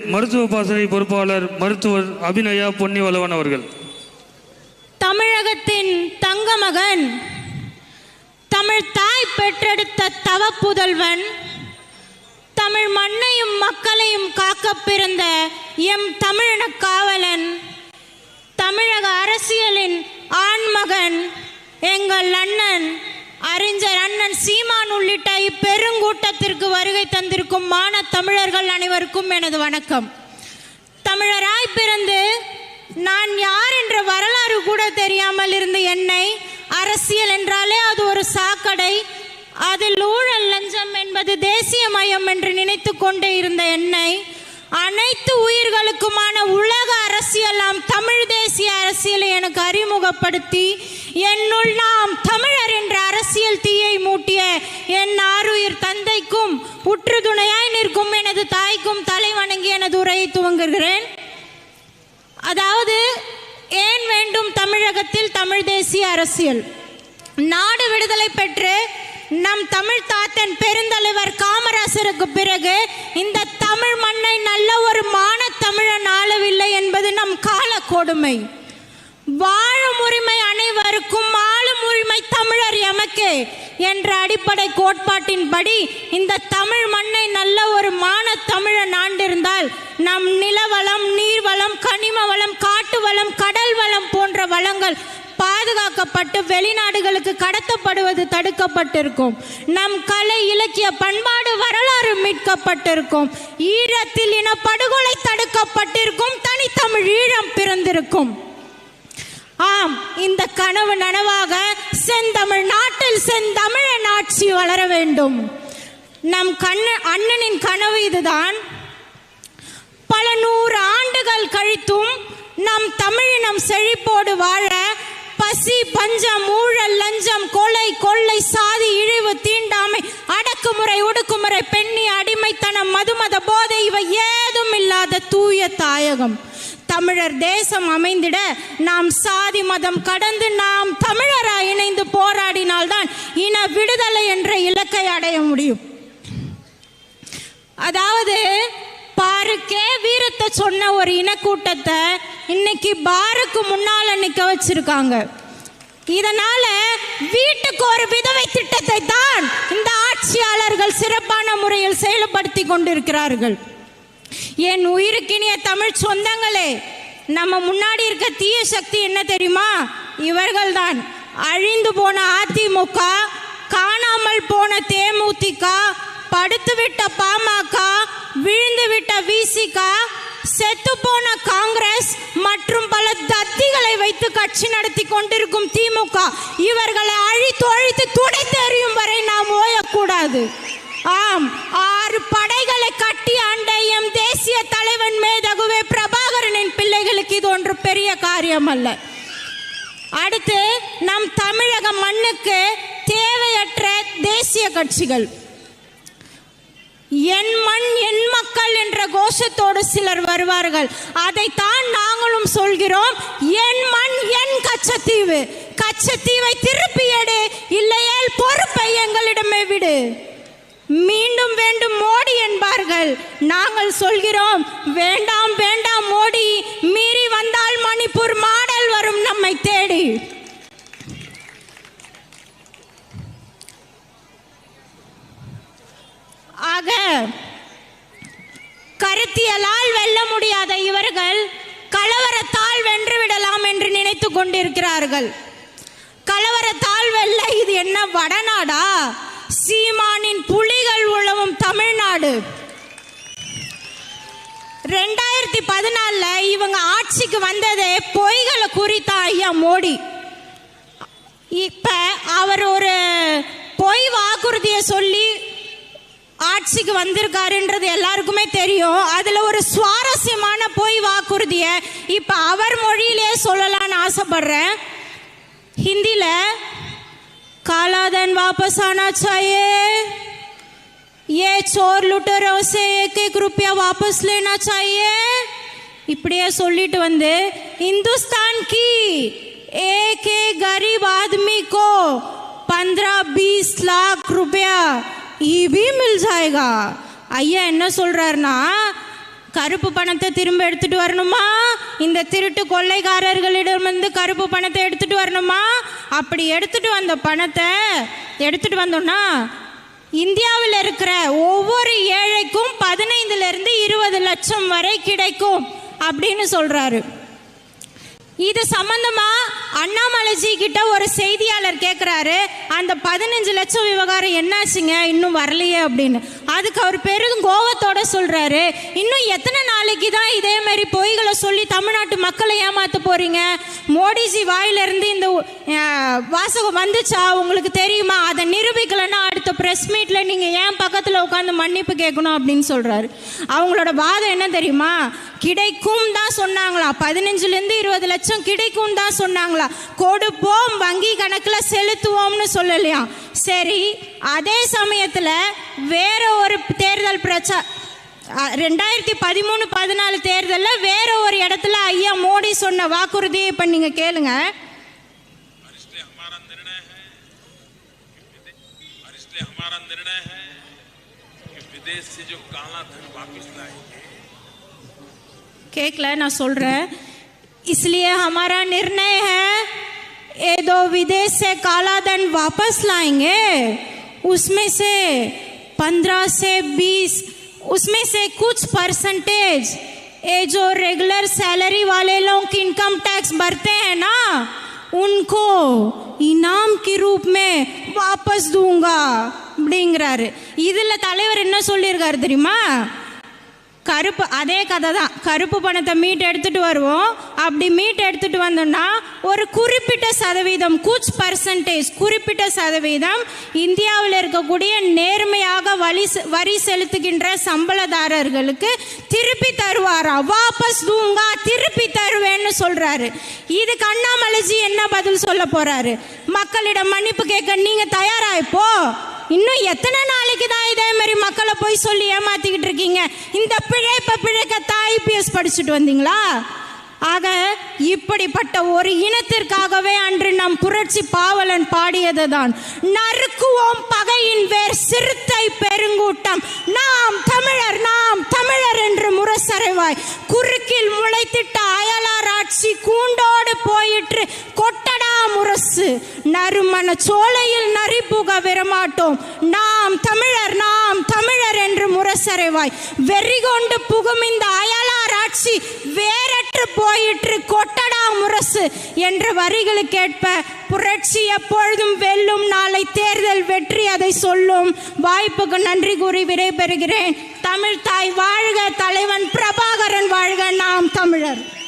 மருத்துவ பாசறை பொறுப்பாளர் மருத்துவர் அபிநயா பொன்னிவளவன் அவர்கள். தமிழகத்தின் தங்க மகன் தமிழ் தாய் பெற்றெடுத்த தவப்புதல்வன் தமிழ் மண்ணையும் மக்களையும் காக்க பிறந்த எம் தமிழின காவலன் தமிழக அரசியலின் ஆண்மகன் எங்கள் அண்ணன் அறிஞர் அண்ணன் சீமான் உள்ளிட்ட இப்பெருங்கூட்டத்திற்கு வருகை தந்திருக்கும் மான தமிழர்கள் அனைவருக்கும் எனது வணக்கம். தமிழராய் பிறந்து நான் யார் என்ற வரலாறு கூட தெரியாமல் இருந்த என்னை அரசியல் என்றாலே அது ஒரு சாக்கடை. அதில் ஊழல் லஞ்சம் என்பது தேசிய மயம் என்று நினைத்து கொண்டே இருந்த என்னை அனைத்து உயிர்களுக்குமான உலக அரசியலாம் தமிழ் தேசிய அரசியலை எனக்கு அறிமுகப்படுத்தி என்னுள் நாம் தமிழர் என்ற அரசியல் தீயை மூட்டிய என் ஆறுயிர் தந்தைக்கும் உற்றுதுணையாய் நிற்கும் எனது தாய்க்கும் தலை வணங்கி எனது உரையை துவங்குகிறேன். அதாவது ஏன் வேண்டும் தமிழகத்தில் தமிழ் தேசிய அரசியல்? நாடு விடுதலை பெற்று நம் தமிழ் தாத்தன் பெருந்தலைவர் காமராசருக்கு பிறகு இந்த தமிழ் மண்ணை நல்ல ஒரு மான தமிழன் ஆளவில்லை என்பது நம் கால கொடுமை. வாழும் உரிமை அனைவருக்கும் ஆளும் உரிமை தமிழர் எமக்கு என்ற அடிப்படை கோட்பாட்டின்படி இந்த தமிழ் மண்ணை நல்ல ஒரு மான தமிழன் ஆண்டிருந்தால் நம் நிலவளம் நீர்வளம் கனிம வளம் காட்டு வளம் கடல் வளம் போன்ற வளங்கள் பாதுகாக்கப்பட்டு வெளிநாடுகளுக்கு கடத்தப்படுவது தடுக்கப்பட்டிருக்கும். நம் கலை இலக்கிய பண்பாடு வரலாறு மீட்கப்பட்டிருக்கும். ஈழத்தில் இன படுகொலை தடுக்கப்பட்டிருக்கும். தனித்தமிழ் ஈழம் பிறந்திருக்கும். ஆம் இந்த கனவு நனவாக செந்தமிழ் நாட்டில் செந்தமிழன் ஆட்சி வளர வேண்டும். நம் கண்ண அண்ணனின் கனவு இதுதான். பல நூறு ஆண்டுகள் கழித்தும் நம் தமிழினம் செழிப்போடு வாழ பசி பஞ்சம் ஊழல் லஞ்சம் கொலை கொள்ளை சாதி இழிவு தீண்டாமை அடக்குமுறை ஒடுக்குமுறை பெண்ணி அடிமைத்தனம் மதுமத போதை இவை ஏதும் இல்லாத தூய தாயகம். தமிழர் தேசம் அமைந்திட நாம் சாதி மதம் கடந்து நாம் தமிழராய் இணைந்து போராடினால்தான் இன விடுதலை என்ற இலக்கை அடைய முடியும். அதாவது பாருக்கே வீரத்தை சொன்ன ஒரு இனக்கூட்டத்தை இன்னைக்கு பாருக்கு முன்னால நிக்க வச்சிருக்காங்க. இதனால வீட்டுக்கு ஒரு விதவை திட்டத்தை தான் இந்த ஆட்சியாளர்கள் சிறப்பான முறையில் செயல்படுத்தி கொண்டிருக்கிறார்கள். என் உயிருக்கினிய தமிழ் சொந்தங்களே நம்ம முன்னாடி இருக்க தீய சக்தி என்ன தெரியுமா? இவர்கள்தான். அழிந்து போன அதிமுக காணாமல் போன தேமுதிக படுத்துவிட்ட பாமக விழுந்துவிட்ட விசிக செத்து போன காங்கிரஸ் மற்றும் பல தத்திகளை வைத்து கட்சி நடத்தி கொண்டிருக்கும் திமுக. இவர்களை அழித்து அழித்து துடைத்து எறியும் வரை நாம் ஓயக்கூடாது. ஆம் ஆறு படைகளை கட்டி ஆண்ட எம் தேசிய தலைவன் மேதகுவே பிரபாகரனின் பிள்ளைகளுக்கு இது ஒன்று பெரிய காரியம் அல்ல அடுத்து நம் தமிழக மண்ணுக்கு தேவையற்ற தேசிய கட்சிகள். என் மண் என் மக்கள் என்ற கோஷத்தோடு சிலர் வருவார்கள். அதைத்தான் நாங்களும் சொல்கிறோம். என் மண் என் கச்சத்தீவு. கச்சத்தீவை திருப்பி எடு. இல்லையேல் பொறுப்பை எங்களிடமே விடு. மீண்டும் வேண்டும் மோடி என்பார்கள். நாங்கள் சொல்கிறோம் வேண்டாம் வேண்டாம் மோடி மீறி வந்தால் மணிப்பூர் மாடல் வரும் நம்மை தேடி. ஆக கருத்தியலால் வெல்ல முடியாத இவர்கள் கலவரத்தால் வென்று விடலாம் என்று நினைத்து கொண்டிருக்கிறார்கள். கலவரத்தால் வெல்ல இது என்ன வடநாடா? சீமானின் புலி நம் தமிழ்நாடு. ரெண்டாயிரத்தி பதினாலில் இவங்க ஆட்சிக்கு வந்ததே பொய்களை குறித்த ஐயா மோடி. இப்போ அவர் ஒரு பொய் வாக்குறுதியை சொல்லி ஆட்சிக்கு வந்திருக்காருன்றது எல்லாருக்குமே தெரியும். அதில் ஒரு சுவாரஸ்யமான பொய் வாக்குறுதியை இப்போ அவர் மொழியிலே சொல்லலான்னு ஆசைப்படுறேன். ஹிந்தியில் காலாதன் வாபஸ் ஆனா ये चोर लुटेरों से एक एक रुपया वापस लेना चाहिए இப்படியே சொல்லிட்டு வந்து हिंदुस्तान की एक एक गरीब आदमी को पंद्रह बीस लाख रुपया ये भी मिल जाएगा ஐயா என்ன சொல்றாருன்னா கருப்பு பணத்தை திரும்ப எடுத்துட்டு வரணுமா இந்த திருட்டு கொள்ளைக்காரர்களிடமிருந்து கருப்பு பணத்தை எடுத்துட்டு வரணுமா அப்படி எடுத்துட்டு வந்த பணத்தை எடுத்துட்டு வந்தோம்னா இந்தியாவில் இருக்கிற ஒவ்வொரு ஏழைக்கும் பதினைந்துலேருந்து இருபது லட்சம் வரை கிடைக்கும் அப்படின்னு சொல்கிறாரு இது சம்மந்தமாக அண்ணாமலைஜி கிட்ட ஒரு செய்தியாளர் கேட்குறாரு அந்த பதினஞ்சு லட்சம் விவகாரம் என்னாச்சுங்க? இன்னும் வரலையே அப்படின்னு. அதுக்கு அவர் பெரும் கோவத்தோட சொல்கிறாரு இன்னும் எத்தனை நாளைக்கு தான் இதே மாதிரி பொய்களை சொல்லி தமிழ்நாட்டு மக்களை ஏமாத்த போகிறீங்க மோடிஜி வாயிலிருந்து இந்த வாசகம் வந்துச்சா? உங்களுக்கு தெரியுமா? அதை நிரூபிக்கலைன்னா அடுத்த ப்ரெஸ் மீட்டில் நீங்கள் ஏன் பக்கத்தில் உட்காந்து மன்னிப்பு கேட்கணும் அப்படின்னு சொல்கிறாரு அவங்களோட வாதம் என்ன தெரியுமா? கிடைக்கும் தான் சொன்னாங்களா பதினஞ்சுலேருந்து இருபது லட்சம் கிடைக்கும் தான் சொன்னாங்களா கொடுப்போம் வங்கி கணக்கில் செலுத்துவோம்னு சொல்லலையாம் சரி அதே சமயத்தில் வேற ஒரு தேர்தல் பிரச்சா அ, ரெண்டாயிரத்தி பதிமூணு பதினாலு தேர்தலில் வேற ஒரு இடத்துல ஐயா மோடி சொன்ன வாக்குறுதியை இப்போ நீங்கள் கேளுங்க और इसलिए हमारा निर्णय है कि विदे- और इसलिए हमारा निर्णय है कि विदेश से जो काला धन वापस लाएंगे கேட்கல நான் சொல்கிறேன் इसलिए हमारा निर्णय है ये दो विदेश से काला धन वापस लाएंगे उसमें से पंद्रह से बीस उसमें से कुछ परसेंटेज ये जो रेगुलर सैलरी वाले लोग इनकम टैक्स भरते हैं ना उनको इनाम के रूप में वापस दूंगा அப்படிங்கிறாரு இதுல தலைவர் என்ன சொல்லியிருக்காரு தெரியுமா கருப்பு அதே கதை தான் கருப்பு பணத்தை மீட் எடுத்துட்டு வருவோம். அப்படி மீட் எடுத்துட்டு வந்தோம்னா ஒரு குறிப்பிட்ட சதவீதம் கூச் பர்சன்டேஜ் குறிப்பிட்ட சதவீதம் இந்தியாவில் இருக்கக்கூடிய நேர்மையாக வழி செ- வரி செலுத்துகின்ற சம்பளதாரர்களுக்கு திருப்பி தருவாரா? வாபஸ் தூங்கா திருப்பி தருவேன்னு சொல்றாரு. இது கண்ணாமலைஜி என்ன பதில் சொல்ல போறாரு? மக்களிடம் மன்னிப்பு கேட்க நீங்க தயாரா இப்போ? இன்னும் எத்தனை நாளைக்கு தான் இதே மாதிரி மக்களை போய் சொல்லி ஏமாத்திக்கிட்டு இருக்கீங்க? இந்த பிழைப்ப பிழைக்க ஐபிஎஸ் படிச்சுட்டு வந்தீங்களா? ஆக இப்படிப்பட்ட ஒரு இனத்திற்காகவே அன்று நம் புரட்சி பாவலன் பாடியது தான் நறுக்குவோம் பகையின் வேர் சிறுத்தை பெருங்கூட்டம். நாம் தமிழர் நாம் தமிழர் என்று முரசறைவாய் குறுக்கி மன சோலையில் நரிபுக விரமாட்டோம். நாம் தமிழர் நாம் தமிழர் என்று முரசறைவாய். வெறி கொண்டு புகும் இந்த அயலார் ஆட்சி வேறற்று போயிற்று கொட்டடா முரசு என்ற வரிகளுக்கேற்ப புரட்சி எப்பொழுதும் வெல்லும் நாளை தேர்தல் வெற்றி அதை சொல்லும். வாய்ப்புக்கு நன்றி கூறி விடைபெறுகிறேன். தமிழ் தாய் வாழ்க தலைவன் பிரபாகரன் வாழ்க நாம் தமிழர்.